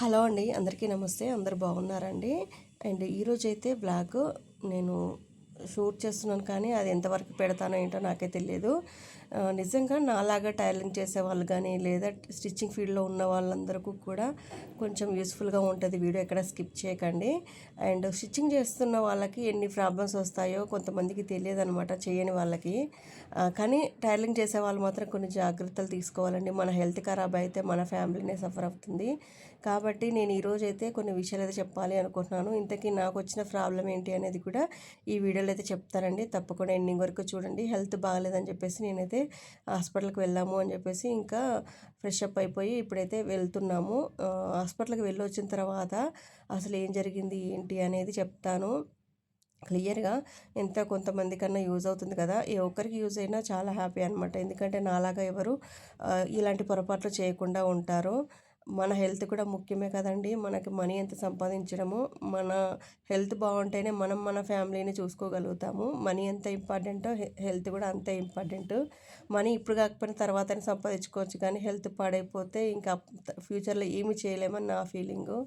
Hello అండి అందరికీ నమస్తే అందరు బాగున్నారండి? అండ్ ఈరోజు అయితే బ్లాగ్ నేను షూట్ చేస్తున్నాను కానీ అది ఎంతవరకు పెడతానో ఏంటో నాకే తెలియదు. నిజంగా నాలాగా టైలింగ్ చేసే వాళ్ళు కానీ లేదా స్టిచ్చింగ్ ఫీల్డ్లో ఉన్న వాళ్ళందరికీ కూడా కొంచెం యూస్ఫుల్గా ఉంటుంది వీడియో ఎక్కడ స్కిప్ చేయకండి. అండ్ స్టిచ్చింగ్ చేస్తున్న వాళ్ళకి ఎన్ని ప్రాబ్లమ్స్ వస్తాయో కొంతమందికి తెలియదు అనమాట చేయని వాళ్ళకి. కానీ టైలరింగ్ చేసే వాళ్ళు మాత్రం కొన్ని జాగ్రత్తలు తీసుకోవాలండి. మన హెల్త్ ఖరాబ్ అయితే మన ఫ్యామిలీనే సఫర్ అవుతుంది. కాబట్టి నేను ఈరోజు అయితే కొన్ని విషయాలు అయితే చెప్పాలి అనుకుంటున్నాను. ఇంతకీ నాకు వచ్చిన ప్రాబ్లం ఏంటి అనేది కూడా ఈ వీడియోలో అయితే చెప్తారండి తప్పకుండా ఎండింగ్ వరకు చూడండి. హెల్త్ బాగాలేదని చెప్పేసి నేనైతే హాస్పిటల్కి వెళ్ళాము అని చెప్పేసి ఇంకా ఫ్రెష్ అప్ అయిపోయి ఇప్పుడైతే వెళ్తున్నాము. హాస్పిటల్కి వెళ్ళి వచ్చిన తర్వాత అసలు ఏం జరిగింది ఏంటి అనేది చెప్తాను. క్లియర్గా ఎంత కొంతమంది కన్నా యూజ్ అవుతుంది కదా ఏ ఒక్కరికి యూజ్ అయినా చాలా హ్యాపీ అనమాట ఎందుకంటే నాలాగా ఎవరు ఇలాంటి పొరపాట్లు చేయకుండా ఉంటారు. మన హెల్త్ కూడా ముఖ్యమే కదండి. మనకి మనీ ఎంత సంపాదించడము మన హెల్త్ బాగుంటేనే మనం మన ఫ్యామిలీని చూసుకోగలుగుతాము. మనీ ఎంత ఇంపార్టెంటో హెల్త్ కూడా అంతే ఇంపార్టెంట్. మనీ ఇప్పుడు కాకపోయినా తర్వాత సంపాదించుకోవచ్చు కానీ హెల్త్ పాడైపోతే ఇంకా ఫ్యూచర్లో ఏమి చేయలేమని నా ఫీలింగు.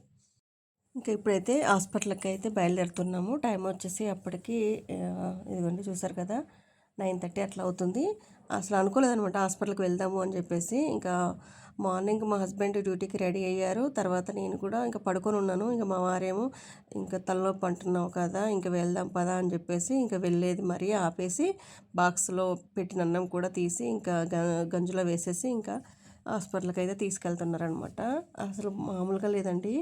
ఇంకా ఇప్పుడైతే హాస్పిటల్కి అయితే బయలుదేరుతున్నాము. టైం వచ్చేసి అప్పటికి ఇదిగోండి చూసారు కదా నైన్ థర్టీ అట్లా అవుతుంది. అసలు అనుకోలేదనమాట హాస్పిటల్కి వెళ్దాము అని చెప్పేసి. ఇంకా మార్నింగ్ మా హస్బెండ్ డ్యూటీకి రెడీ అయ్యారు. తర్వాత నేను కూడా ఇంకా పడుకొని ఉన్నాను. ఇంకా మా వారేమో ఇంకా తలనొప్పి అంటున్నావు కదా ఇంకా వెళ్దాం పదా అని చెప్పేసి ఇంకా వెళ్ళేది మరీ ఆపేసి బాక్స్లో పెట్టిన అన్నం కూడా తీసి ఇంకా గ- గంజులో వేసేసి ఇంకా హాస్పిటల్కి అయితే తీసుకెళ్తున్నారనమాట. అసలు మామూలుగా లేదండి.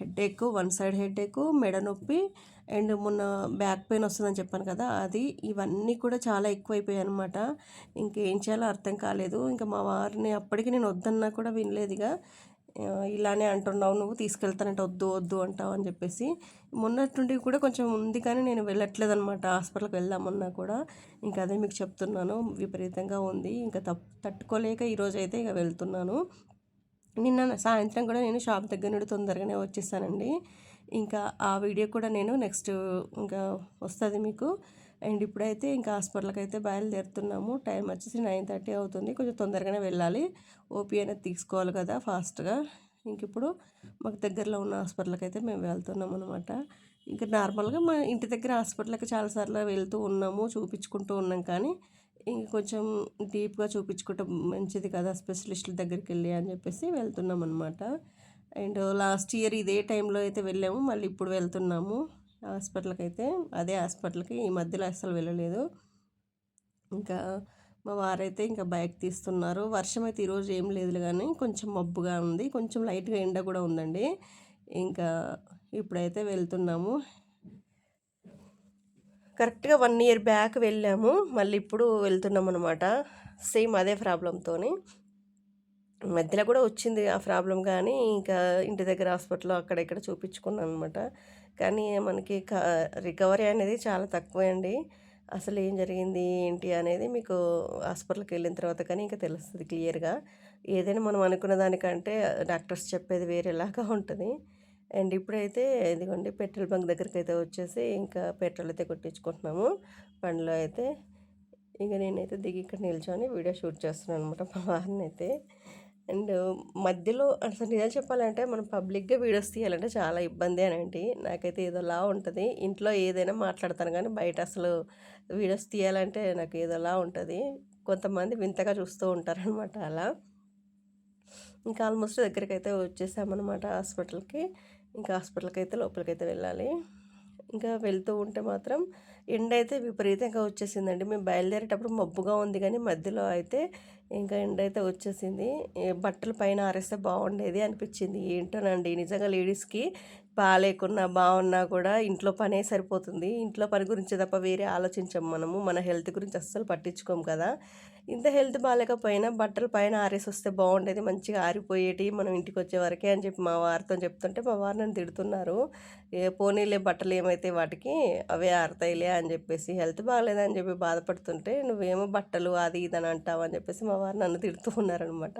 హెడేక్ వన్ సైడ్ హెడేక్ మెడ నొప్పి అండ్ మొన్న బ్యాక్ పెయిన్ వస్తుందని చెప్పాను కదా అది ఇవన్నీ కూడా చాలా ఎక్కువైపోయాయి అనమాట ఇంకేం చేయాలో అర్థం కాలేదు. ఇంకా మా వారిని అప్పటికి నేను వద్దన్నా కూడా వినలేదుగా ఇలానే అంటున్నావు నువ్వు తీసుకెళ్తానంటే వద్దు వద్దు అంటావు అని చెప్పేసి మొన్నటి కూడా కొంచెం ఉంది కానీ నేను వెళ్ళట్లేదు అనమాట హాస్పిటల్కి వెళ్దామన్నా కూడా ఇంకా అదే మీకు చెప్తున్నాను. విపరీతంగా ఉంది. ఇంకా తప్ తట్టుకోలేక ఈరోజు అయితే ఇక వెళ్తున్నాను. నిన్న సాయంత్రం కూడా నేను షాప్ దగ్గర నుండి తొందరగానే వచ్చేసానండి. ఇంకా ఆ వీడియో కూడా నేను నెక్స్ట్ ఇంకా వస్తుంది మీకు. అండ్ ఇప్పుడైతే ఇంకా హాస్పిటల్కి అయితే బయలుదేరుతున్నాము. టైం వచ్చేసి నైన్ థర్టీ అవుతుంది. కొంచెం తొందరగానే వెళ్ళాలి. ఓపీ అనేది తీసుకోవాలి కదా ఫాస్ట్గా. ఇంక ఇప్పుడు మాకు దగ్గరలో ఉన్న హాస్పిటల్కి అయితే మేము వెళ్తున్నాం అనమాట ఇంకా నార్మల్గా మా ఇంటి దగ్గర హాస్పిటల్కి చాలాసార్లు వెళ్తూ ఉన్నాము చూపించుకుంటూ ఉన్నాం కానీ ఇంక కొంచెం డీప్గా చూపించుకుంటే మంచిది కదా స్పెషలిస్టుల దగ్గరికి వెళ్ళి అని చెప్పేసి వెళ్తున్నాం అనమాట అండ్ లాస్ట్ ఇయర్ ఇదే టైంలో అయితే వెళ్ళాము. మళ్ళీ ఇప్పుడు వెళ్తున్నాము. హాస్పిటల్కి అయితే అదే హాస్పిటల్కి ఈ మధ్యలో అస్సలు వెళ్ళలేదు. ఇంకా మా వారైతే ఇంకా బైక్ తీస్తున్నారు. వర్షం అయితే ఈరోజు ఏం లేదు కానీ కొంచెం మబ్బుగా ఉంది. కొంచెం లైట్గా ఎండ కూడా ఉందండి. ఇంకా ఇప్పుడైతే వెళ్తున్నాము. కరెక్ట్గా వన్ ఇయర్ బ్యాక్ వెళ్ళాము. మళ్ళీ ఇప్పుడు వెళ్తున్నాం అనమాట సేమ్ అదే ప్రాబ్లంతోని. మధ్యలో కూడా వచ్చింది ఆ ప్రాబ్లం కానీ ఇంకా ఇంటి దగ్గర హాస్పిటల్లో అక్కడ ఇక్కడ చూపించుకున్నాను అనమాట కానీ మనకి రికవరీ అనేది చాలా తక్కువే అండి. అసలు ఏం జరిగింది ఏంటి అనేది మీకు హాస్పిటల్కి వెళ్ళిన తర్వాత కానీ ఇంకా తెలుస్తుంది క్లియర్గా. ఏదైనా మనం అనుకున్న దానికంటే డాక్టర్స్ చెప్పేది వేరేలాగా ఉంటుంది. అండ్ ఇప్పుడైతే ఇదిగోండి పెట్రోల్ బంక్ దగ్గరికి అయితే వచ్చేసి ఇంకా పెట్రోల్ అయితే కొట్టించుకుంటున్నాము. బండిలో అయితే. ఇంకా నేనైతే దిగి ఇక్కడ నిల్చొని వీడియో షూట్ చేస్తున్నాను అనమాట మా వారిని అయితే అండ్ మధ్యలో అసలు నిజం చెప్పాలంటే మనం పబ్లిక్గా వీడియోస్ తీయాలంటే చాలా ఇబ్బంది అనండి నాకైతే ఏదోలా ఉంటుంది. ఇంట్లో ఏదైనా మాట్లాడతాను కానీ బయట అసలు వీడియోస్ తీయాలంటే నాకు ఏదోలా ఉంటుంది. కొంతమంది వింతగా చూస్తూ ఉంటారనమాట అలా. ఇంకా ఆల్మోస్ట్ దగ్గరికి అయితే వచ్చేసామన్నమాట హాస్పిటల్కి. ఇంకా హాస్పిటల్కి అయితే లోపలికి అయితే వెళ్ళాలి. ఇంకా వెళ్తూ ఉంటే మాత్రం ఎండ అయితే విపరీతంగా వచ్చేసిందండి. మేము బయలుదేరేటప్పుడు మబ్బుగా ఉంది కానీ మధ్యలో అయితే ఇంకా ఎండ అయితే వచ్చేసింది బట్టలు పైన ఆరేస్తే బాగుండేది అనిపించింది. ఏంటోనండి నిజంగా లేడీస్కి బాగాలేకున్నా బాగున్నా కూడా ఇంట్లో పనే సరిపోతుంది. ఇంట్లో పని గురించి తప్ప వేరే ఆలోచించాం మనము. మన హెల్త్ గురించి అస్సలు పట్టించుకోము కదా. ఇంత హెల్త్ బాగాలేకపోయినా బట్టలు పైన ఆరేసి వస్తే బాగుండేది మంచిగా ఆరిపోయేటి మనం ఇంటికి వచ్చే వరకే అని చెప్పి మా వారితో చెప్తుంటే మా వారు నన్ను తిడుతున్నారు. ఏ పోనీలే బట్టలు ఏమైతే వాటికి అవే ఆరుతాయిలే అని చెప్పేసి హెల్త్ బాగాలేదని చెప్పి బాధపడుతుంటే నువ్వేమో బట్టలు అది ఇది అని అంటావు అని చెప్పేసి మా వారు నన్ను తిడుతూ ఉన్నారనమాట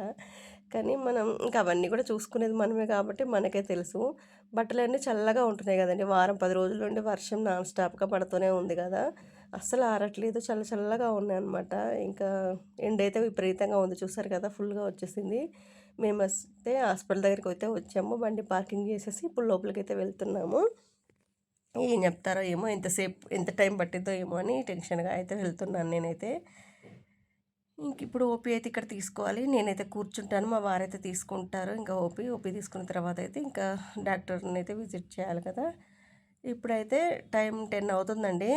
కానీ మనం ఇంకా అవన్నీ కూడా చూసుకునేది మనమే కాబట్టి మనకే తెలుసు. బట్టలన్నీ చల్లగా ఉంటున్నాయి కదండి వారం పది రోజుల నుండి వర్షం నాన్ స్టాప్గా పడుతూనే ఉంది కదా. అస్సలు ఆరట్లేదు. చల్ల చల్లగా ఉన్నాయి అనమాట ఇంకా ఎండ్ అయితే విపరీతంగా ఉంది. చూసారు కదా ఫుల్గా వచ్చేసింది. మేము వస్తే హాస్పిటల్ దగ్గరికి అయితే వచ్చాము. బండి పార్కింగ్ చేసేసి ఇప్పుడు లోపలికి అయితే వెళ్తున్నాము. ఏం చెప్తారో ఏమో ఎంతసేపు ఎంత టైం పట్టిద్దో ఏమో అని టెన్షన్గా అయితే వెళ్తున్నాను నేనైతే. ఇంక ఇప్పుడు ఓపీ అయితే ఇక్కడ తీసుకోవాలి. నేనైతే కూర్చుంటాను. మా వారైతే తీసుకుంటారు. ఇంకా ఓపీ ఓపీ తీసుకున్న తర్వాత అయితే ఇంకా డాక్టర్ని అయితే విజిట్ చేయాలి కదా. ఇప్పుడైతే టైం టెన్ అవుతుందండి.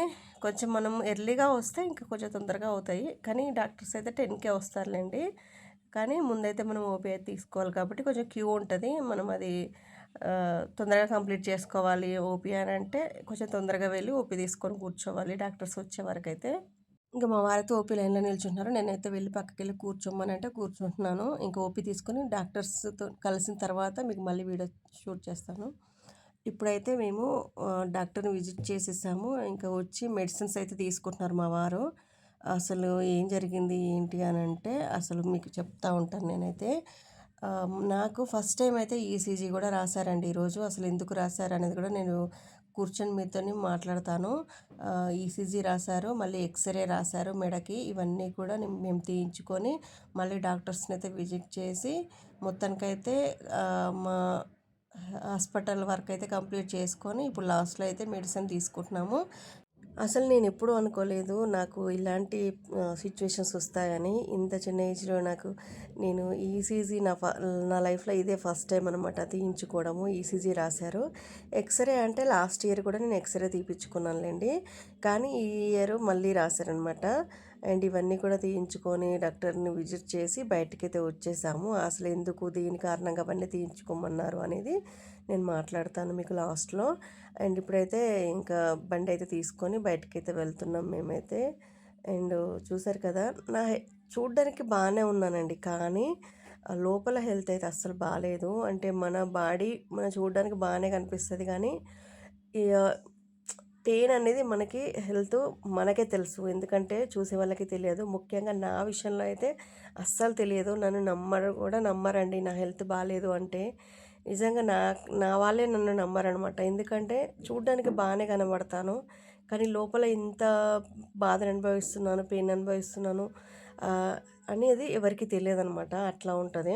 కొంచెం మనం ఎర్లీగా వస్తే ఇంకా కొంచెం తొందరగా అవుతాయి. కానీ డాక్టర్స్ అయితే టెన్కే వస్తారులేండి. కానీ ముందైతే మనం ఓపీ అయితే తీసుకోవాలి కాబట్టి కొంచెం క్యూ ఉంటుంది. మనం అది తొందరగా కంప్లీట్ చేసుకోవాలి ఓపీ అని అంటే కొంచెం తొందరగా వెళ్ళి ఓపీ తీసుకొని కూర్చోవాలి డాక్టర్స్ వచ్చే వరకు అయితే ఇంకా మా వారైతే ఓపీ లైన్లో నిల్చుంటున్నారు. నేనైతే వెళ్ళి పక్కకి వెళ్ళి కూర్చోమని అంటే కూర్చుంటున్నాను. ఇంకా ఓపీ తీసుకొని డాక్టర్స్తో కలిసిన తర్వాత మీకు మళ్ళీ వీడియో షూట్ చేస్తాను. ఇప్పుడైతే మేము డాక్టర్ని విజిట్ చేసేసాము. ఇంకా వచ్చి మెడిసిన్స్ అయితే తీసుకుంటున్నారు మా వారు. అసలు ఏం జరిగింది ఏంటి అని అంటే అసలు మీకు చెప్తా ఉంటాను నేనైతే. నాకు ఫస్ట్ టైం అయితే ఈసీజీ కూడా రాశారండి. ఈరోజు అసలు ఎందుకు రాశారు అనేది కూడా నేను కూర్చొని మీతోని మాట్లాడతాను. ఈసీజీ రాశారు మళ్ళీ ఎక్స్రే రాశారు మెడకి ఇవన్నీ కూడా మేము తీయించుకొని మళ్ళీ డాక్టర్స్ని అయితే విజిట్ చేసి మొత్తానికైతే మా హాస్పిటల్ వర్క్ అయితే కంప్లీట్ చేసుకొని ఇప్పుడు లాస్ట్లో అయితే మెడిసిన్ తీసుకుంటున్నాము. అసలు నేను ఎప్పుడూ అనుకోలేదు నాకు ఇలాంటి సిచ్యువేషన్స్ వస్తాయని. ఇంత చిన్న ఏజ్లో నాకు నేను ఈసీజీ నా నా లైఫ్లో ఇదే ఫస్ట్ టైం అనమాట తీయించుకోవడము ఈసీజీ రాశారు. ఎక్స్రే అంటే లాస్ట్ ఇయర్ కూడా నేను ఎక్స్రే తీపించుకున్నానులేండి కానీ ఈ ఇయర్ మళ్ళీ రాశారనమాట అండ్ ఇవన్నీ కూడా తీయించుకొని డాక్టర్ని విజిట్ చేసి బయటకైతే వచ్చేసాము. అసలు ఎందుకు దీని కారణంగా అవన్నీ తీయించుకోమన్నారు అనేది నేను మాట్లాడతాను మీకు లాస్ట్లో. అండ్ ఇప్పుడైతే ఇంకా బండి అయితే తీసుకొని బయటకైతే వెళ్తున్నాం మేమైతే. అండ్ చూసారు కదా నా చూడ్డానికి బాగానే ఉన్నానండి కానీ లోపల హెల్త్ అయితే అస్సలు బాగాలేదు. అంటే మన బాడీ మన చూడడానికి బాగానే కనిపిస్తుంది కానీ పెయిన్ అనేది మనకి హెల్త్ మనకే తెలుసు. ఎందుకంటే చూసే వాళ్ళకి తెలియదు. ముఖ్యంగా నా విషయంలో అయితే అస్సలు తెలియదు. నన్ను నమ్మరు కూడా నమ్మరండి. నా హెల్త్ బాగాలేదు అంటే నిజంగా నా నా వాళ్ళే నన్ను నమ్మరనమాట ఎందుకంటే చూడడానికి బాగానే కనబడతాను. కానీ లోపల ఇంత బాధను అనుభవిస్తున్నాను పెయిన్ అనుభవిస్తున్నాను అనేది ఎవరికి తెలియదు అనమాట అట్లా ఉంటుంది.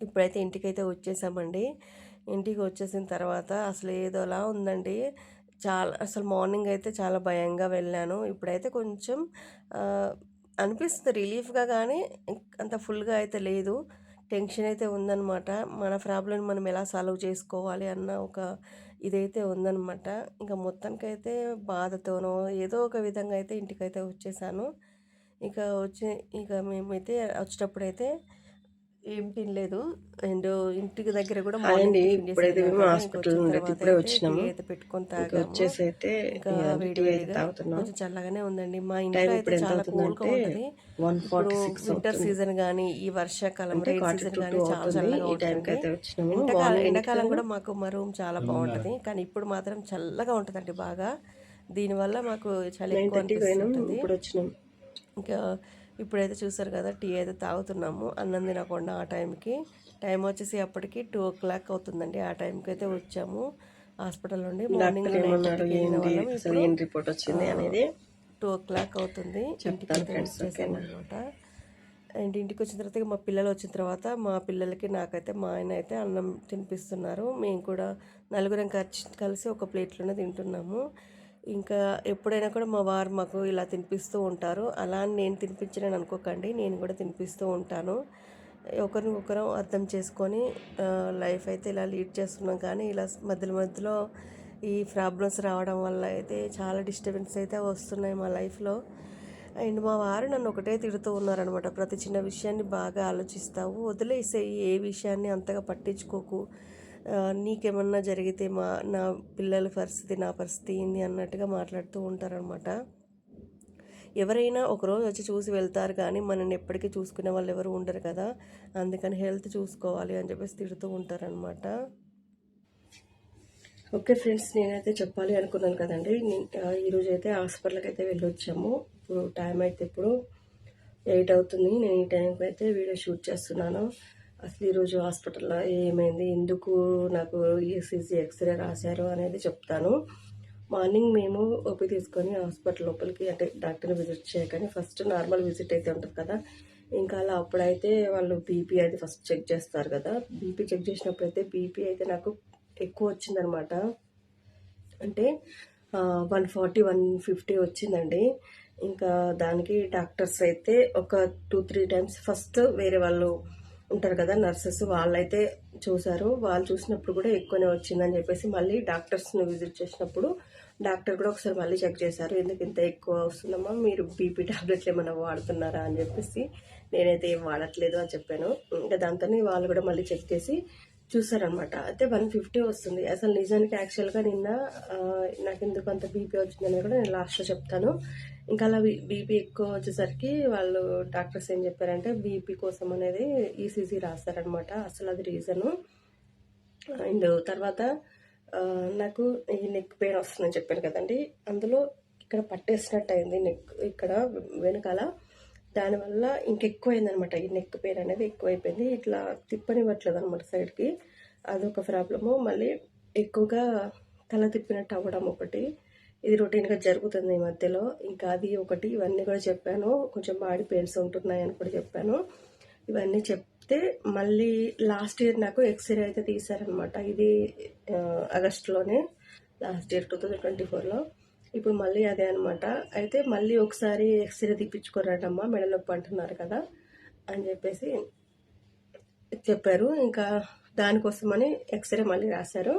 ఇప్పుడైతే ఇంటికైతే వచ్చేసామండి. ఇంటికి వచ్చేసిన తర్వాత అసలు ఏదోలా ఉందండి. చాలా అసలు మార్నింగ్ అయితే చాలా భయంగా వెళ్ళాను. ఇప్పుడైతే కొంచెం అనిపిస్తుంది రిలీఫ్గా కానీ అంత ఫుల్గా అయితే లేదు. టెన్షన్ అయితే ఉందన్నమాట. మన ప్రాబ్లం మనం ఎలా సాల్వ్ చేసుకోవాలి అన్న ఒక ఇదైతే ఉందన్నమాట. ఇంకా మొత్తానికైతే బాధతోనో ఏదో ఒక విధంగా అయితే ఇంటికైతే వచ్చేసాను. ఇక వచ్చి ఇక మేమైతే వచ్చేటప్పుడైతే ఏం తినలేదు. అండ్ ఇంటికి దగ్గర కూడా అండి. ఇప్పుడైతే మేము హాస్పిటల్ నుండి ఇప్పుడే వచ్చినాము. పెట్టుకొని వచ్చేసి అయితే కొంచెం చల్లగానే ఉందండి. మా ఇంట్లో అయితే చాలా కూల్గా ఉంటుంది. ఇప్పుడు వింటర్ సీజన్ కానీ ఈ వర్షాకాలం రైన్ సీజన్ కానీ చాలా చల్లగా ఉంటుంది ఎండాకాలం కూడా మాకు మా రూమ్ చాలా బాగుంటుంది. కానీ ఇప్పుడు మాత్రం చల్లగా ఉంటుందండి బాగా. దీనివల్ల మాకు చలి ఎక్కువ అనిపిస్తుంది ఇంకా ఇప్పుడైతే చూసారు కదా టీ అయితే తాగుతున్నాము. అన్నం తినకుండా ఆ టైంకి. టైం వచ్చేసి అప్పటికి టూ ఓ క్లాక్ అవుతుందండి. ఆ టైంకి అయితే వచ్చాము హాస్పిటల్ నుండి. మార్నింగ్ రిపోర్ట్ వచ్చింది అనేది టూ ఓ క్లాక్ అవుతుంది. అనమాట అండ్ ఇంటికి వచ్చిన తర్వాత మా పిల్లలు వచ్చిన తర్వాత మా పిల్లలకి నాకైతే మా ఆయన అయితే అన్నం తినిపిస్తున్నారు. మేము కూడా నలుగురం కలిసి కలిసి ఒక ప్లేట్లోనే తింటున్నాము. ఇంకా ఎప్పుడైనా కూడా మా వారు మాకు ఇలా తినిపిస్తూ ఉంటారు. అలా నేను తినిపించనని అనుకోకండి నేను కూడా తినిపిస్తూ ఉంటాను. ఒకరినొకరం అర్థం చేసుకొని లైఫ్ అయితే ఇలా లీడ్ చేస్తున్నాం. కానీ ఇలా మధ్యలో మధ్యలో ఈ ప్రాబ్లమ్స్ రావడం వల్ల అయితే చాలా డిస్టర్బెన్స్ అయితే వస్తున్నాయి మా లైఫ్లో. అండ్ మా వారు నన్ను ఒకటే తిడుతూ ఉన్నారనమాట ప్రతి చిన్న విషయాన్ని బాగా ఆలోచిస్తావు వదిలేసే ఏ విషయాన్ని అంతగా పట్టించుకోకు. నీకేమన్నా జరిగితే మా నా పిల్లల పరిస్థితి నా పరిస్థితి ఏంది అన్నట్టుగా మాట్లాడుతూ ఉంటారనమాట ఎవరైనా ఒకరోజు వచ్చి చూసి వెళ్తారు కానీ మనల్ని ఎప్పటికీ చూసుకునే వాళ్ళు ఎవరు ఉండరు కదా. అందుకని హెల్త్ చూసుకోవాలి అని చెప్పేసి తిడుతూ ఉంటారనమాట ఓకే ఫ్రెండ్స్ నేనైతే చెప్పాలి అనుకున్నాను కదండి. ఈరోజు అయితే హాస్పిటల్కి అయితే వెళ్ళొచ్చాము. ఇప్పుడు టైం అయితే ఇప్పుడు ఎయిట్ అవుతుంది. నేను ఈ టైంకి అయితే వీడియో షూట్ చేస్తున్నాను. అసలు ఈరోజు హాస్పిటల్లో ఏమైంది? ఎందుకు నాకు ఈసీజీ ఎక్స్రే రాశారు అనేది చెప్తాను. మార్నింగ్ మేము ఓపి తీసుకొని హాస్పిటల్ లోపలికి అంటే డాక్టర్ని విజిట్ చేయకని ఫస్ట్ నార్మల్ విజిట్ అయితే ఉంటుంది కదా. ఇంకా అలా అప్పుడైతే వాళ్ళు బీపీ అయితే ఫస్ట్ చెక్ చేస్తారు కదా. బీపీ చెక్ చేసినప్పుడు అయితే బీపీ అయితే నాకు ఎక్కువ వచ్చిందనమాట. అంటే వన్ ఫార్టీ వన్ ఫిఫ్టీ వచ్చిందండి. ఇంకా దానికి డాక్టర్స్ అయితే ఒక టూ త్రీ టైమ్స్ ఫస్ట్ వేరే వాళ్ళు ఉంటారు కదా నర్సెస్ వాళ్ళైతే చూశారు వాళ్ళు చూసినప్పుడు కూడా ఎక్కువనే వచ్చిందని చెప్పేసి మళ్ళీ డాక్టర్స్ని విజిట్ చేసినప్పుడు డాక్టర్ కూడా ఒకసారి మళ్ళీ చెక్ చేశారు. ఎందుకు ఇంత ఎక్కువ వస్తుందమ్మా? మీరు బీపీ టాబ్లెట్లు ఏమైనా వాడుతున్నారా? అని చెప్పేసి నేనైతే ఏం వాడట్లేదు అని చెప్పాను. ఇంకా దాంతో వాళ్ళు కూడా మళ్ళీ చెక్ చేసి చూసారనమాట. అయితే వన్ ఫిఫ్టీ వస్తుంది. అసలు నిజానికి యాక్చువల్గా నిన్న నాకు ఎందుకు అంత బీపీ వచ్చిందని కూడా నేను లాస్ట్లో చెప్తాను. ఇంకా అలా బీపీ ఎక్కువ వచ్చేసరికి వాళ్ళు డాక్టర్స్ ఏం చెప్పారంటే బీపీ కోసం అనేది ఈసీజీ రాస్తారనమాట అసలు అది రీజను. అండ్ తర్వాత నాకు ఈ నెక్ పెయిన్ వస్తుందని చెప్పాను కదండి. అందులో ఇక్కడ పట్టేసినట్టు అయింది నెక్ ఇక్కడ వెనకాల. దానివల్ల ఇంకెక్కువ అయిందనమాట ఈ నెక్ పెయిన్ అనేది ఎక్కువైపోయింది. ఇట్లా తిప్పనివ్వట్లేదు అనమాట సైడ్కి. అదొక ప్రాబ్లము. మళ్ళీ ఎక్కువగా తల తిప్పినట్టు అవ్వడం ఒకటి. ఇది రొటీన్గా జరుగుతుంది ఈ మధ్యలో. ఇంకా అది ఒకటి ఇవన్నీ కూడా చెప్పాను. కొంచెం బాడీ పెయిన్స్ ఉంటున్నాయని కూడా చెప్పాను. ఇవన్నీ చెప్తే మళ్ళీ లాస్ట్ ఇయర్ నాకు ఎక్స్రే అయితే తీశారనమాట ఇది ఆగస్టులోనే last year two thousand twenty ఫోర్లో ఇప్పుడు మళ్ళీ అదే అనమాట అయితే మళ్ళీ ఒకసారి ఎక్స్రే తీపించుకోరాడమ్మా మెడ నొప్పి అంటున్నారు కదా అని చెప్పేసి చెప్పారు. ఇంకా దానికోసమని ఎక్స్రే మళ్ళీ రాశారు.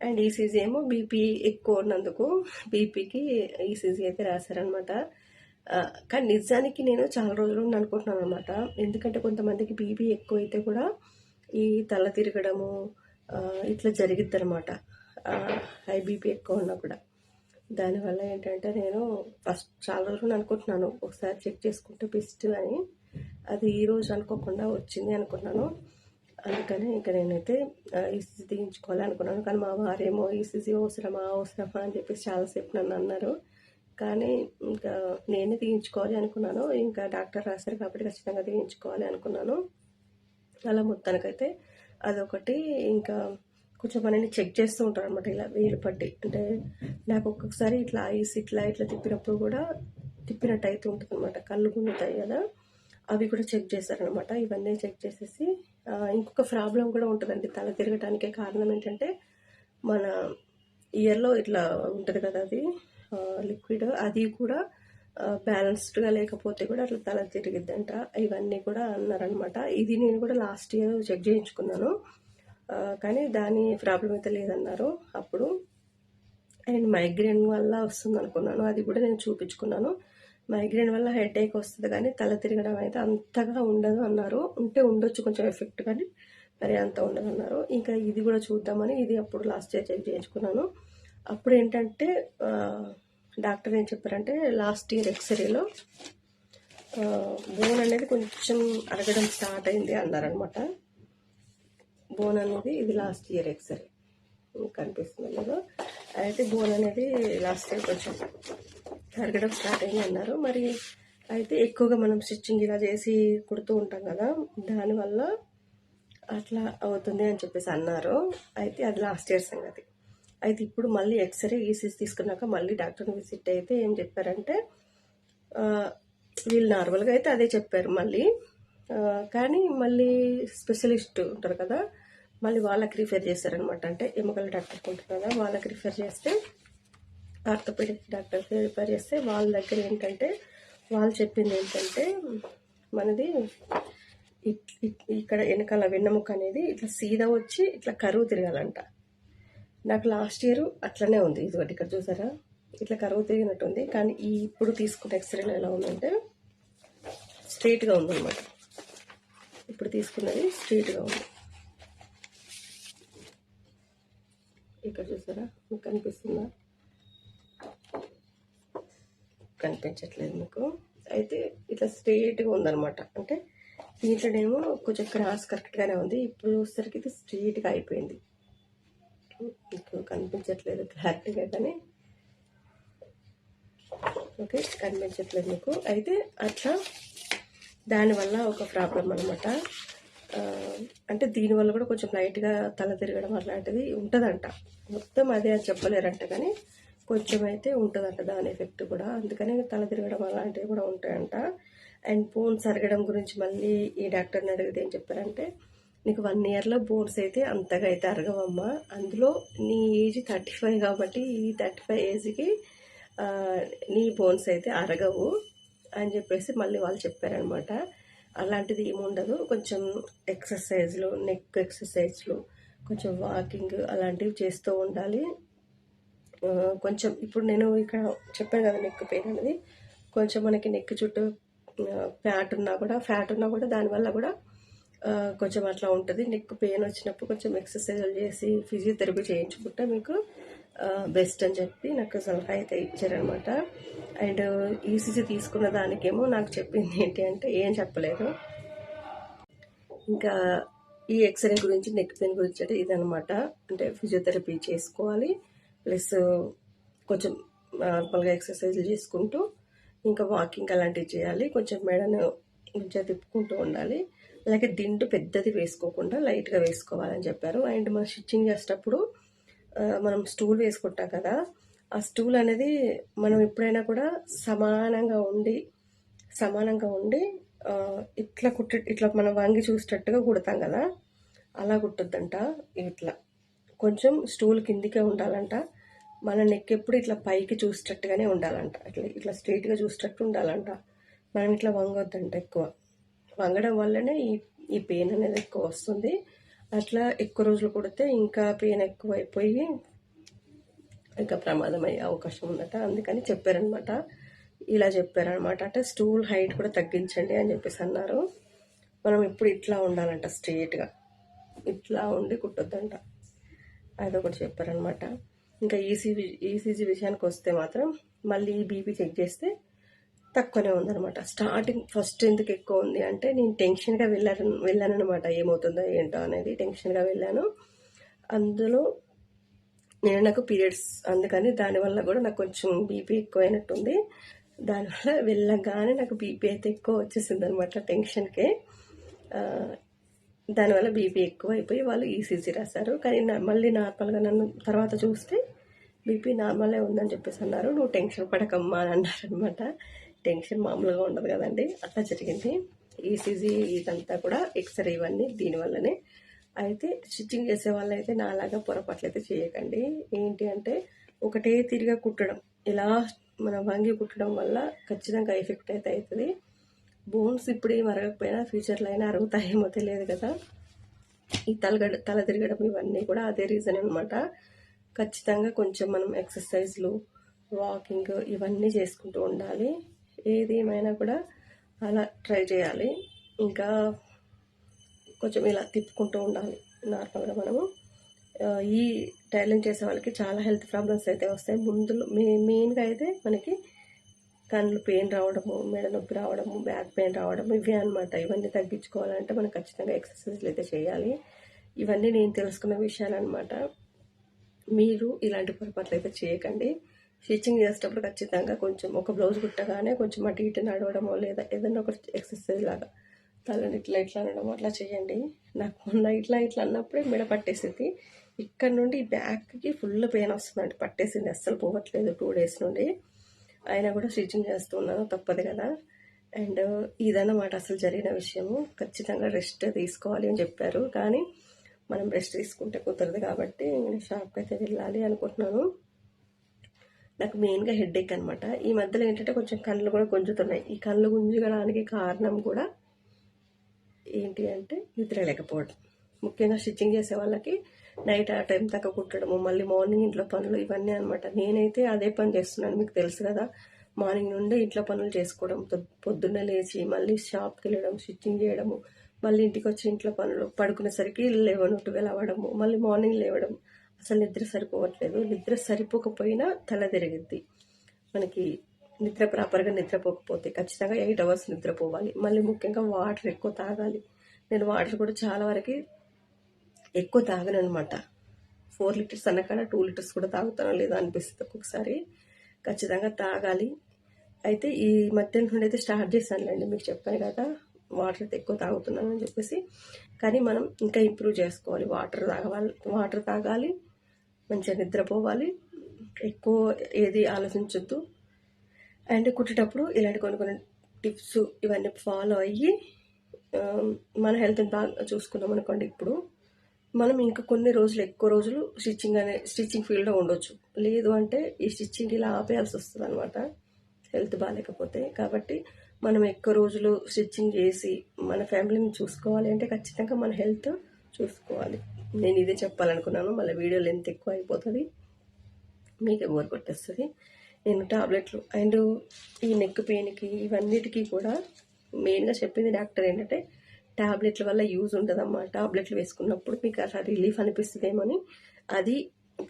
అండ్ ఈసీజీ ఏమో బీపీ ఎక్కువ ఉన్నందుకు బీపీకి ఈసీజీ అయితే రాశారనమాట కానీ నిజానికి నేను చాలా రోజులు అనుకుంటున్నాను అనమాట ఎందుకంటే కొంతమందికి బీపీ ఎక్కువ అయితే కూడా ఈ తల తిరగడము ఇట్లా జరిగిద్ది అనమాట హై బీపీ ఎక్కువ ఉన్నా కూడా. దానివల్ల ఏంటంటే నేను ఫస్ట్ చాలా రోజులు అనుకుంటున్నాను. ఒకసారి చెక్ చేసుకుంటే బెస్ట్ అని. అది ఈ రోజు అనుకోకుండా వచ్చింది అనుకున్నాను అందుకని ఇంకా నేనైతే ఈసీజీ తీయించుకోవాలి అనుకున్నాను. కానీ మా వారేమో ఈసీజీ అవసరమా అవసరమా అని చెప్పేసి చాలాసేపు నన్ను అన్నారు. కానీ ఇంకా నేనే తీయించుకోవాలి అనుకున్నాను. ఇంకా డాక్టర్ రాశారు కాబట్టి ఖచ్చితంగా తీయించుకోవాలి అనుకున్నాను. అలా మొత్తానికైతే అదొకటి. ఇంకా కొంచెం మనని చెక్ చేస్తూ ఉంటారు అనమాట ఇలా వేలు పట్టి. అంటే నాకు ఒక్కొక్కసారి ఇట్లా ఐస్ ఇట్లా ఇట్లా తిప్పినప్పుడు కూడా తిప్పినట్టు అయితే ఉంటుంది అనమాట కళ్ళు గుండుతాయి కదా అవి కూడా చెక్ చేశారనమాట ఇవన్నీ చెక్ చేసేసి ఇంకొక ప్రాబ్లం కూడా ఉంటుందండి. తల తిరగటానికే కారణం ఏంటంటే మన ఇయర్లో ఇట్లా ఉంటుంది కదా అది లిక్విడ్ అది కూడా బ్యాలెన్స్డ్గా లేకపోతే కూడా అట్లా తల తిరిగిద్దంట. ఇవన్నీ కూడా అన్నారనమాట. ఇది నేను కూడా లాస్ట్ ఇయర్ చెక్ చేయించుకున్నాను. కానీ దాని ప్రాబ్లం అయితే లేదన్నారు అప్పుడు. అండ్ మైగ్రేన్ వల్ల వస్తుంది అనుకున్నాను అది కూడా నేను చూపించుకున్నాను. మైగ్రేన్ వల్ల హెడేక్ వస్తుంది కానీ తల తిరగడం అయితే అంతగా ఉండదు అన్నారు. ఉంటే ఉండొచ్చు కొంచెం ఎఫెక్ట్ కానీ మరి అంత ఉండదు అన్నారు. ఇంకా ఇది కూడా చూద్దామని ఇది అప్పుడు లాస్ట్ ఇయర్ చెక్ చేయించుకున్నాను. అప్పుడు ఏంటంటే డాక్టర్ ఏం చెప్పారంటే లాస్ట్ ఇయర్ ఎక్స్రేలో బోన్ అనేది కొంచెం అరగడం స్టార్ట్ అయింది అన్నారనమాట బోన్ అనేది ఇది లాస్ట్ ఇయర్ ఎక్స్రే. కనిపిస్తుంది లేదు అయితే బోన్ అనేది లాస్ట్ ఇయర్ కొంచెం తరగడం స్టార్ట్ అయింది అన్నారు. మరి అయితే ఎక్కువగా మనం స్టిచ్చింగ్ ఇలా చేసి కుడుతూ ఉంటాం కదా దానివల్ల అట్లా అవుతుంది అని చెప్పేసి అన్నారు. అయితే అది లాస్ట్ ఇయర్ సంగతి. అయితే ఇప్పుడు మళ్ళీ ఎక్స్రే ఈసీస్ తీసుకున్నాక మళ్ళీ డాక్టర్ని విజిట్ అయితే ఏం చెప్పారంటే వీళ్ళు నార్మల్గా అయితే అదే చెప్పారు మళ్ళీ. కానీ మళ్ళీ స్పెషలిస్ట్ ఉంటారు కదా మళ్ళీ వాళ్ళకి రిఫర్ చేస్తారనమాట అంటే ఎముకల డాక్టర్కి ఉంటారు కదా వాళ్ళకి రిఫర్ చేస్తే ఆర్థోపెడిక్ డాక్టర్కి రిఫర్ చేస్తే వాళ్ళ దగ్గర ఏంటంటే వాళ్ళు చెప్పింది ఏంటంటే మనది ఇక్కడ వెనకాల వెన్నెముక అనేది ఇట్లా సీదా వచ్చి ఇట్లా కరువు తిరగాలంట. నాకు లాస్ట్ ఇయర్ అట్లనే ఉంది. ఇది ఒకటి ఇక్కడ చూసారా? ఇట్లా కరువు తిరిగినట్టు ఉంది కానీ ఈ ఇప్పుడు తీసుకున్న ఎక్స్రేలో ఎలా ఉందంటే స్ట్రైట్గా ఉందన్నమాట. ఇప్పుడు తీసుకున్నది స్ట్రైట్గా ఉంది. ఇక్కడ చూసారా? మీకు కనిపిస్తుందా? కనిపించట్లేదు మీకు. అయితే ఇట్లా స్ట్రెయిట్గా ఉందనమాట అంటే దీంట్లోనేమో కొంచెం క్రాస్ కరెక్ట్గానే ఉంది. ఇప్పుడు చూసరికి ఇది స్ట్రెయిట్గా అయిపోయింది. మీకు కనిపించట్లేదు క్లారిటీగా కానీ. ఓకే కనిపించట్లేదు మీకు. అయితే అట్లా దానివల్ల ఒక ప్రాబ్లం అనమాట అంటే దీనివల్ల కూడా కొంచెం లైట్గా తల తిరగడం అట్లాంటిది ఉంటుందంట. మొత్తం అదే అని చెప్పలేరంట కానీ కొంచెం అయితే ఉంటుందంట దాని ఎఫెక్ట్ కూడా. అందుకని తల తిరగడం అలాంటివి కూడా ఉంటాయంట. అండ్ బోన్స్ అరగడం గురించి మళ్ళీ ఈ డాక్టర్ని అడిగితే ఏం చెప్పారంటే నీకు వన్ ఇయర్లో బోన్స్ అయితే అంతగా అయితే అరగవమ్మా. అందులో నీ ఏజ్ థర్టీ ఫైవ్ కాబట్టి ఈ థర్టీ ఫైవ్ ఏజ్కి నీ బోన్స్ అయితే అరగవు. అని చెప్పేసి మళ్ళీ వాళ్ళు చెప్పారనమాట. అలాంటిది ఏముండదు కొంచెం ఎక్సర్సైజ్లు నెక్ ఎక్సర్సైజ్లు కొంచెం వాకింగ్ అలాంటివి చేస్తూ ఉండాలి. కొంచెం ఇప్పుడు నేను ఇక్కడ చెప్పాను కదా నెక్ పెయిన్ అనేది. కొంచెం మనకి నెక్ చుట్టూ ఫ్యాట్ ఉన్నా కూడా ఫ్యాట్ ఉన్నా కూడా దానివల్ల కూడా కొంచెం అట్లా ఉంటుంది. నెక్ పెయిన్ వచ్చినప్పుడు కొంచెం ఎక్సర్సైజ్లు చేసి ఫిజియోథెరపీ చేయించుకుంటే మీకు బెస్ట్ అని చెప్పి నాకు సలహా అయితే ఇచ్చారనమాట అండ్ ఈసీజీ తీసుకున్న దానికేమో నాకు చెప్పింది ఏంటి అంటే ఏం చెప్పలేదు. ఇంకా ఈ ఎక్స్రే గురించి నెక్ పెయిన్ గురించి అంటే ఇదనమాట అంటే ఫిజియోథెరపీ చేసుకోవాలి. ప్లస్ కొంచెం నార్మల్గా ఎక్సర్సైజ్లు చేసుకుంటూ ఇంకా వాకింగ్ అలాంటివి చేయాలి. కొంచెం మెడను కొంచెం తిప్పుకుంటూ ఉండాలి. అలాగే దిండు పెద్దది వేసుకోకుండా లైట్గా వేసుకోవాలని చెప్పారు. అండ్ మనం స్టిచ్చింగ్ చేసేటప్పుడు మనం స్టూల్ వేసుకుంటాం కదా ఆ స్టూల్ అనేది మనం ఎప్పుడైనా కూడా సమానంగా ఉండి సమానంగా ఉండి ఇట్లా కుట్టి ఇట్లా మనం వంగి చూసేటట్టుగా కుడతాం కదా అలా కుట్టద్దంట ఇట్లా. కొంచెం స్టూల్ కిందికే ఉండాలంట. మన నెక్ ఎప్పుడు ఇట్లా పైకి చూసేటట్టుగానే ఉండాలంట. ఇట్లా ఇట్లా స్ట్రైట్గా చూసేటట్టు ఉండాలంట. మనం ఇట్లా వంగొద్దంట ఎక్కువ. వంగడం వల్లనే ఈ ఈ పెయిన్ అనేది ఎక్కువ వస్తుంది. అట్లా ఎక్కువ రోజులు కుడితే ఇంకా పెయిన్ ఎక్కువ అయిపోయి ఇంకా ప్రమాదం అయ్యే అవకాశం ఉందట అందుకని చెప్పారనమాట ఇలా చెప్పారనమాట అంటే స్టూల్ హైట్ కూడా తగ్గించండి అని చెప్పేసి అన్నారు. మనం ఇప్పుడు ఇట్లా ఉండాలంట స్ట్రేట్గా ఇట్లా ఉండి కుట్టొద్దంట. అదొకటి చెప్పారనమాట. ఇంకా ఈసీజీ ఈసీజీ విషయానికి వస్తే మాత్రం మళ్ళీ బీపీ చెక్ చేస్తే తక్కువనే ఉందనమాట. స్టార్టింగ్ ఫస్ట్ ఎందుకు ఎక్కువ ఉంది అంటే నేను టెన్షన్గా వెళ్ళాను వెళ్ళాను అనమాట ఏమవుతుందో ఏంటో అనేది టెన్షన్గా వెళ్ళాను. అందులో నేను నాకు పీరియడ్స్ అందుకని దానివల్ల కూడా నాకు కొంచెం బీపీ ఎక్కువైనట్టుంది. దానివల్ల వెళ్ళగానే నాకు బీపీ అయితే ఎక్కువ వచ్చేసింది అనమాట టెన్షన్కే దానివల్ల బీపీ ఎక్కువ అయిపోయి వాళ్ళు ఈసీజీ రాశారు. కానీ మళ్ళీ నార్మల్గా నన్ను తర్వాత చూస్తే బీపీ నార్మలే ఉందని చెప్పేసి అన్నారు. నువ్వు టెన్షన్ పడకమ్మా అని అన్నారు అనమాట టెన్షన్ మామూలుగా ఉండదు కదండి. అట్లా జరిగింది. ఈసీజీ ఇదంతా కూడా ఎక్స్రే ఇవన్నీ దీనివల్లనే అయితే స్టిచ్చింగ్ చేసే వాళ్ళైతే నాలాగా పొరపాట్లు అయితే చేయకండి. ఏంటి అంటే ఒకటే తిరిగా కుట్టడం. ఇలా మనం వంగి కుట్టడం వల్ల ఖచ్చితంగా ఎఫెక్ట్ అయితే అవుతుంది. బోన్స్ ఇప్పుడు ఏం అరగకపోయినా ఫ్యూచర్లో అయినా అరుగుతాయేమో తెలియదు కదా. ఈ తలగడ తల తిరగడం ఇవన్నీ కూడా అదే రీజన్ అనమాట ఖచ్చితంగా కొంచెం మనం ఎక్సర్సైజ్లు వాకింగ్ ఇవన్నీ చేసుకుంటూ ఉండాలి. ఏది ఏమైనా కూడా అలా ట్రై చేయాలి. ఇంకా కొంచెం ఇలా తిప్పుకుంటూ ఉండాలి. నార్మల్గా మనము. ఈ టైలరింగ్ చేసే వాళ్ళకి చాలా హెల్త్ ప్రాబ్లమ్స్ అయితే వస్తాయి. ముందు మే మెయిన్గా అయితే మనకి కళ్ళు పెయిన్ రావడము మెడ నొప్పి రావడము బ్యాక్ పెయిన్ రావడము ఇవే అనమాట ఇవన్నీ తగ్గించుకోవాలంటే మనం ఖచ్చితంగా ఎక్సర్సైజ్లు అయితే చేయాలి. ఇవన్నీ నేను తెలుసుకున్న విషయాలు అనమాట మీరు ఇలాంటి పొరపాట్లు అయితే చేయకండి. స్టిచ్చింగ్ చేసేటప్పుడు ఖచ్చితంగా కొంచెం ఒక బ్లౌజ్ కుట్టగానే కొంచెం అటు ఇటు నడవడమో లేదా ఏదైనా ఒక ఎక్సర్సైజ్ లాగా తలని ఇట్లా ఇట్లా అనడం అట్లా చేయండి. నాకు మొన్న ఇట్లా ఇట్లా అన్నప్పుడే మెడ పట్టేసింది. ఇక్కడ నుండి బ్యాక్కి ఫుల్ పెయిన్ వస్తుందండి. పట్టేసింది. అస్సలు పోవట్లేదు టూ డేస్ నుండి. అయినా కూడా స్టిచ్చింగ్ చేస్తున్నాను తప్పదు కదా. అండ్ ఇదన్నమాట అసలు జరిగిన విషయము. ఖచ్చితంగా రెస్ట్ తీసుకోవాలి అని చెప్పారు. కానీ మనం రెస్ట్ తీసుకుంటే కుదరదు కాబట్టి నేను షాప్కి అయితే వెళ్ళాలి అనుకుంటున్నాను. నాకు మెయిన్గా హెడేక్ అనమాట ఈ మధ్యలో ఏంటంటే కొంచెం కళ్ళు కూడా గుంజుతున్నాయి. ఈ కళ్ళు గుంజుకోవడానికి కారణం కూడా ఏంటి అంటే నిద్ర లేకపోవడం. ముఖ్యంగా స్టిచ్చింగ్ చేసే వాళ్ళకి నైట్ ఆ టైం దాకా కుట్టడము మళ్ళీ మార్నింగ్ ఇంట్లో పనులు ఇవన్నీ అనమాట నేనైతే అదే పని చేస్తున్నాను మీకు తెలుసు కదా. మార్నింగ్ నుండి ఇంట్లో పనులు చేసుకోవడం పొద్దున్న పొద్దున్నే లేచి మళ్ళీ షాప్కి వెళ్ళడం స్టిచ్చింగ్ చేయడము మళ్ళీ ఇంటికి వచ్చి ఇంట్లో పనులు పడుకునేసరికి లెవెన్ ట్వెల్వ్ అవ్వడము మళ్ళీ మార్నింగ్ లేవడం. అసలు నిద్ర సరిపోవట్లేదు. నిద్ర సరిపోకపోయినా తల తిరిగిద్ది. మనకి నిద్ర ప్రాపర్గా నిద్రపోకపోతే ఖచ్చితంగా ఎయిట్ అవర్స్ నిద్రపోవాలి. మళ్ళీ ముఖ్యంగా వాటర్ ఎక్కువ తాగాలి. నేను వాటర్ కూడా చాలా వరకు ఎక్కువ తాగను అనమాట ఫోర్ లీటర్స్ అన్నకాడ టూ లీటర్స్ కూడా తాగుతానో లేదో అనిపిస్తుంది ఒక్కొక్కసారి. ఖచ్చితంగా తాగాలి. అయితే ఈ మధ్య నుండి అయితే స్టార్ట్ చేశానులేండి మీకు చెప్పాను కదా. వాటర్ అయితే ఎక్కువ తాగుతున్నాను అని చెప్పేసి. కానీ మనం ఇంకా ఇంప్రూవ్ చేసుకోవాలి. వాటర్ తాగాలి వాటర్ తాగాలి మంచిగా నిద్రపోవాలి. ఎక్కువ ఏది ఆలోచించొద్దు. అండ్ కుట్టేటప్పుడు ఇలాంటి కొన్ని కొన్ని టిప్స్ ఇవన్నీ ఫాలో అయ్యి మన హెల్త్ని బాగా చూసుకున్నాం అనుకోండి ఇప్పుడు. మనం ఇంకా కొన్ని రోజులు ఎక్కువ రోజులు స్టిచ్చింగ్ అనే స్టిచ్చింగ్ ఫీల్డ్లో ఉండొచ్చు. లేదు అంటే ఈ స్టిచ్చింగ్ ఇలా ఆపేయాల్సి వస్తుంది అనమాట హెల్త్ బాగాలేకపోతే కాబట్టి మనం ఎక్కువ రోజులు స్టిచ్చింగ్ చేసి మన ఫ్యామిలీని చూసుకోవాలి అంటే ఖచ్చితంగా మన హెల్త్ చూసుకోవాలి. నేను ఇదే చెప్పాలనుకున్నాను. మళ్ళీ వీడియో లెంత్ ఎక్కువ అయిపోతుంది. మీకు బోర్ కొట్టేస్తుంది. నేను టాబ్లెట్లు అండ్ ఈ నెక్ పెయిన్కి ఇవన్నిటికీ కూడా మెయిన్గా చెప్పింది డాక్టర్ ఏంటంటే ట్యాబ్లెట్ల వల్ల యూజ్ ఉంటుందమ్మా టాబ్లెట్లు వేసుకున్నప్పుడు మీకు అలా రిలీఫ్ అనిపిస్తుందేమని అని అది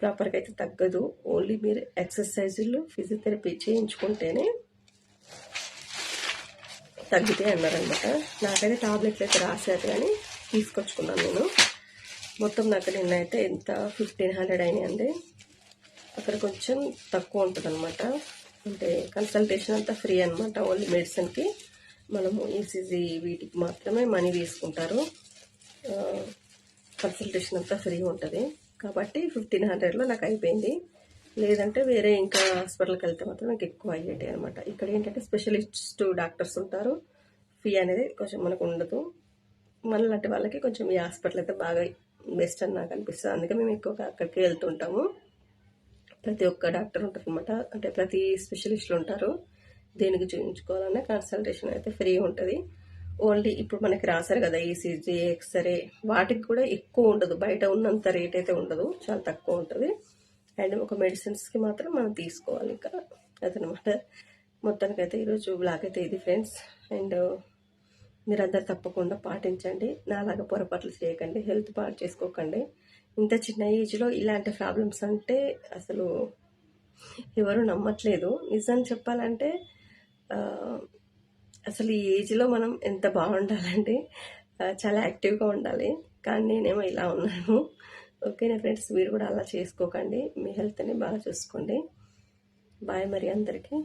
ప్రాపర్గా అయితే తగ్గదు. ఓన్లీ మీరు ఎక్సర్సైజులు ఫిజియోథెరపీ చేయించుకుంటేనే తగ్గుతాయి అన్నారనమాట. నాకైతే టాబ్లెట్లు అయితే రాశారు కానీ తీసుకొచ్చుకున్నాను నేను. మొత్తం నాకు నిన్న అయితే ఎంత? ఫిఫ్టీన్ హండ్రెడ్ అయినాయండి. అక్కడ కొంచెం తక్కువ ఉంటుంది అనమాట అంటే కన్సల్టేషన్ అంతా ఫ్రీ అనమాట ఓన్లీ మెడిసిన్కి. మనము ఈసీజీ వీటికి మాత్రమే మనీ తీసుకుంటారు కన్సల్టేషన్ అంతా ఫ్రీ ఉంటుంది. కాబట్టి ఫిఫ్టీన్ హండ్రెడ్లో నాకు అయిపోయింది. లేదంటే వేరే ఇంకా హాస్పిటల్కి వెళ్తే మాత్రం నాకు ఎక్కువ అయ్యేటి అనమాట. ఇక్కడ ఏంటంటే స్పెషలిస్ట్ డాక్టర్స్ ఉంటారు. ఫీ అనేది కొంచెం మనకు ఉండదు. మనలాంటి వాళ్ళకి కొంచెం ఈ హాస్పిటల్ అయితే బాగా బెస్ట్ అని నాకు అనిపిస్తుంది. అందుకే మేము ఎక్కువగా అక్కడికి వెళ్తుంటాము. ప్రతి ఒక్క డాక్టర్ ఉంటారు అనమాట అంటే ప్రతి స్పెషలిస్టులు ఉంటారు. దేనికి చూపించుకోవాలన్నా కన్సల్టేషన్ అయితే ఫ్రీ ఉంటుంది. ఓన్లీ ఇప్పుడు మనకి రాశారు కదా ఈసీజీ ఎక్స్రే వాటికి కూడా ఎక్కువ ఉండదు. బయట ఉన్నంత రేట్ అయితే ఉండదు. చాలా తక్కువ ఉంటుంది. అండ్ ఒక మెడిసిన్స్కి మాత్రం మనం తీసుకోవాలి ఇంకా అదనమాట. మొత్తానికైతే ఈరోజు బ్లాగ్ అయితే ఇది ఫ్రెండ్స్ అండ్ మీరందరూ తప్పకుండా పాటించండి. నాలాగా పొరపాట్లు చేయకండి. హెల్త్ పాటు చేసుకోకండి. ఇంత చిన్న ఏజ్లో ఇలాంటి ప్రాబ్లమ్స్ అంటే అసలు ఎవరు నమ్మట్లేదు. నిజం చెప్పాలంటే అసలు ఈ ఏజ్లో మనం ఎంత బాగుండాలంటే చాలా యాక్టివ్గా ఉండాలి. కానీ నేనేమో ఇలా ఉన్నాను. ఓకేనా ఫ్రెండ్స్? మీరు కూడా అలా చేసుకోకండి. మీ హెల్త్ని బాగా చూసుకోండి. బాయ్ మరి అందరికీ.